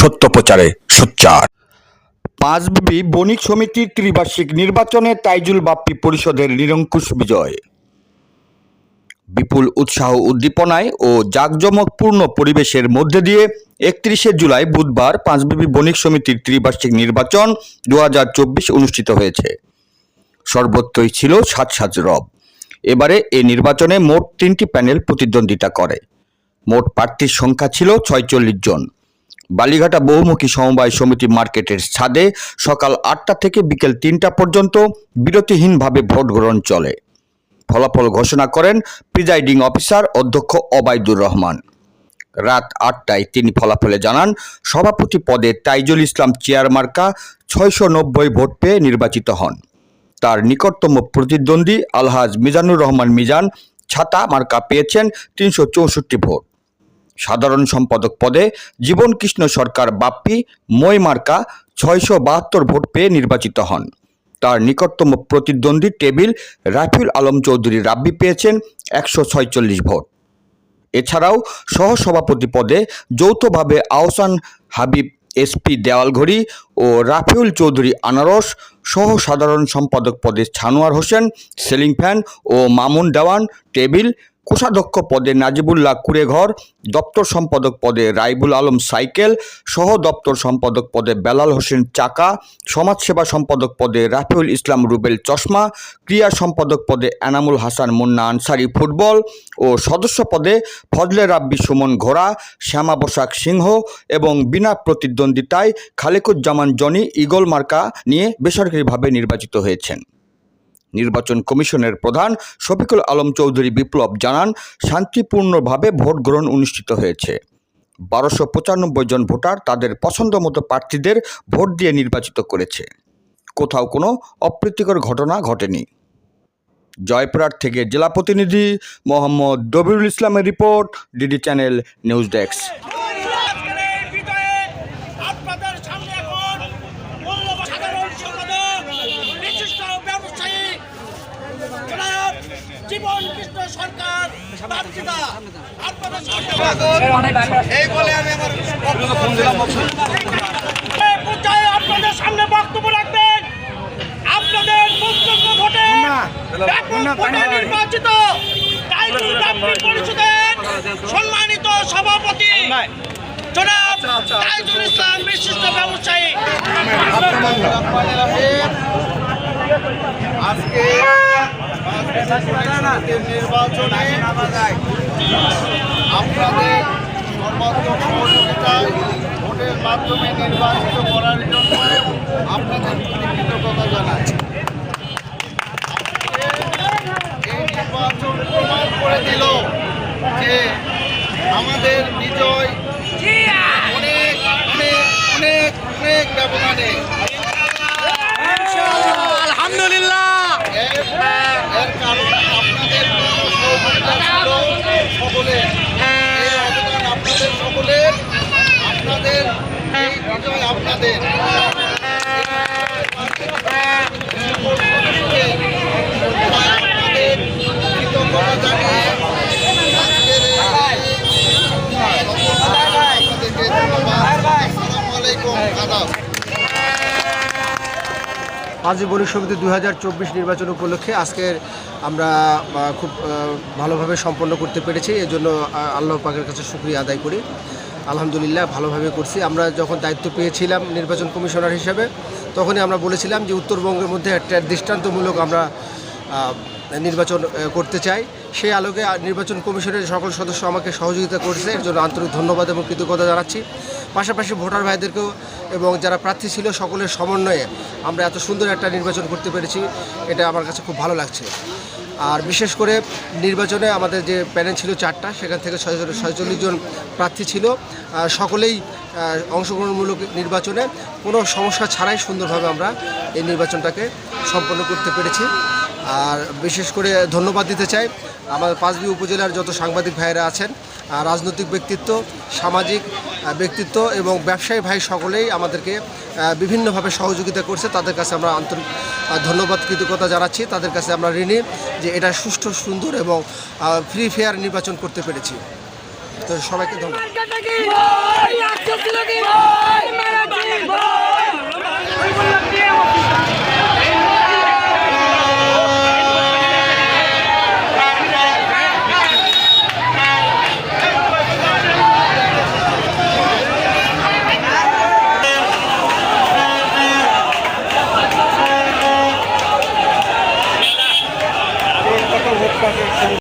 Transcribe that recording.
সত্য প্রচারে সোচ্চার। পাঁচবিবি বণিক সমিতির ত্রিবার্ষিক নির্বাচনে তাইজুল বাপ্পি পরিষদের নিরঙ্কুশ বিজয়। বিপুল উৎসাহ উদ্দীপনায় ও জাঁকজমকপূর্ণ পরিবেশের মধ্যে দিয়ে একত্রিশে জুলাই বুধবার পাঁচবিবি বণিক সমিতির ত্রিবার্ষিক নির্বাচন দু হাজার চব্বিশ অনুষ্ঠিত হয়েছে। সর্বত্রই ছিল সাত সাজ রব। এবারে এ নির্বাচনে মোট তিনটি প্যানেল প্রতিদ্বন্দ্বিতা করে। মোট প্রার্থীর সংখ্যা ছিল ছয়চল্লিশ জন। বালিঘাটা বহুমুখী সমবায় সমিতি মার্কেটের ছাদে সকাল আটটা থেকে বিকেল তিনটা পর্যন্ত বিরতিহীনভাবে ভোট গ্রহণ চলে। ফলাফল ঘোষণা করেন প্রিজাইডিং অফিসার অধ্যক্ষ অবায়দুর রহমান। রাত আটটায় তিনি ফলাফলে জানান, সভাপতি পদে তাইজুল ইসলাম চেয়ার মার্কা ছয়শো নব্বই ভোট পেয়ে নির্বাচিত হন। তার নিকটতম প্রতিদ্বন্দ্বী আলহাজ মিজানুর রহমান মিজান ছাতা মার্কা পেয়েছেন তিনশো চৌষট্টি ভোট। সাধারণ সম্পাদক পদে জীবন কৃষ্ণ সরকার বাপ্পি মই মার্কা ছয়শো বাহাত্তর ভোট পেয়ে নির্বাচিত হন। তার নিকটতম প্রতিদ্বন্দ্বী টেবিল রাফিউল আলম চৌধুরী রাব্বি পেয়েছেন একশো ছয়চল্লিশ ভোট। এছাড়াও সহসভাপতি পদে যৌথভাবে আহসান হাবিব এসপি দেওয়ালঘড়ি ও রাফিউল চৌধুরী আনারস সহ সাধারণ সম্পাদক পদে ছানোয়ার হোসেন, সেলিং ফ্যান ও মামুন দেওয়ান, টেবিল কোষাধ্যক্ষ পদে নাজিবুল্লাহ কুড়েঘর দপ্তর সম্পাদক পদে রাইবুল আলম সাইকেল, সহ দপ্তর সম্পাদক পদে বেলাল হোসেন চাকা, সমাজসেবা সম্পাদক পদে রাফিউল ইসলাম রুবেল চশমা, ক্রিয়া সম্পাদক পদে এনামুল হাসান মুন্না আনসারি ফুটবল ও সদস্য পদে ফজলে রাব্বি সুমন ঘোড়া, শ্যামা বসাক সিংহ এবং বিনা প্রতিদ্বন্দ্বিতায় খালেকুজ্জামান জনি ইগল মার্কা নিয়ে বেসরকারিভাবে নির্বাচিত হয়েছেন। নির্বাচন কমিশনের প্রধান শফিকুল আলম চৌধুরী বিপ্লব জানান, শান্তিপূর্ণভাবে ভোট গ্রহণ অনুষ্ঠিত হয়েছে। বারোশো পঁচানব্বই জন ভোটার তাদের পছন্দ মতো প্রার্থীদের ভোট দিয়ে নির্বাচিত করেছে। কোথাও কোনো অপ্রীতিকর ঘটনা ঘটেনি। জয়পুরহাট থেকে জেলা প্রতিনিধি মোহাম্মদ দবিরুল ইসলামের report DD channel news desk আজকের এই বিজয়ে আপনাদের সামনে এখন মূল্যবান সাধারণ সম্পাদক বিশিষ্ট ব্যবসায়ী জনাব জীবন কৃষ্ণ সরকার বাপ্তিদা আপনাদের সামনে এই বলে আমি আমার আপনাদের সামনে বক্তব্য রাখবেন। আপনাদের বক্তব্য ভোটে নির্বাচিত পরিষদের সম্মানিত সভাপতি জনাব তাইজুল ইসলাম বিশিষ্ট ব্যবসায়ী। আজকে নির্বাচনে আপনাদের সর্বাত্মক সহযোগিতায় ভোটের মাধ্যমে নির্বাচিত করার জন্য আপনাদের কৃতজ্ঞতা জানাই আজকে এই নির্বাচন প্রমাণ করে দিল যে আমাদের বিজয় অনেক অনেক অনেক অনেক ব্যবধানে এর এর কারণ আপনাদের সহযোগিতা ছিল সকলের এই অবদান আপনাদের সকলের আপনাদের এই বিজয় আপনাদের সকল সদস্যকে আপনাদের কৃতজ্ঞতা জানিয়ে আজকের এই আপনাদেরকে ধন্যবাদ আসসালামু আলাইকুম আদাব পাঁচই বণিক সমিতি দু নির্বাচন উপলক্ষে আজকের আমরা খুব ভালোভাবে সম্পন্ন করতে পেরেছি। এর জন্য আল্লাহ পাকের কাছে সুক্রিয়া আদায় করি। আলহামদুলিল্লাহ, ভালোভাবে করছি। আমরা যখন দায়িত্ব পেয়েছিলাম নির্বাচন কমিশনার হিসেবে, তখনই আমরা বলেছিলাম যে উত্তরবঙ্গের মধ্যে একটা দৃষ্টান্তমূলক আমরা নির্বাচন করতে চাই। সেই আলোকে নির্বাচন কমিশনের সকল সদস্য আমাকে সহযোগিতা করছে। এর জন্য আন্তরিক ধন্যবাদ এবং কৃতজ্ঞতা জানাচ্ছি। পাশাপাশি ভোটার ভাইদেরকেও এবং যারা প্রার্থী ছিল, সকলের সমন্বয়ে আমরা এত সুন্দর একটা নির্বাচন করতে পেরেছি। এটা আমার কাছে খুব ভালো লাগছে। আর বিশেষ করে নির্বাচনে আমাদের যে প্যানেল ছিল চারটা, সেখান থেকে ছয়চল্লিশ জন প্রার্থী ছিল। সকলেই অংশগ্রহণমূলক নির্বাচনে কোনো সমস্যা ছাড়াই সুন্দরভাবে আমরা এই নির্বাচনটাকে সম্পন্ন করতে পেরেছি। আর বিশেষ করে ধন্যবাদ দিতে চাই আমাদের পাঁচবি উপজেলার যত সাংবাদিক ভাইয়েরা আছেন রাজনৈতিক ব্যক্তিত্ব, সামাজিক ব্যক্তিত্ব এবং ব্যবসায়ী ভাই সকলেই আমাদেরকে বিভিন্নভাবে সহযোগিতা করছে। তাদের কাছে আমরা আন্তরিক ধন্যবাদ, কৃতজ্ঞতা জানাচ্ছি। তাদের কাছে আমরা ঋণী যে এটা সুষ্ঠু, সুন্দর এবং ফ্রি ফেয়ার নির্বাচন করতে পেরেছি। তো সবাইকে ধন্যবাদ।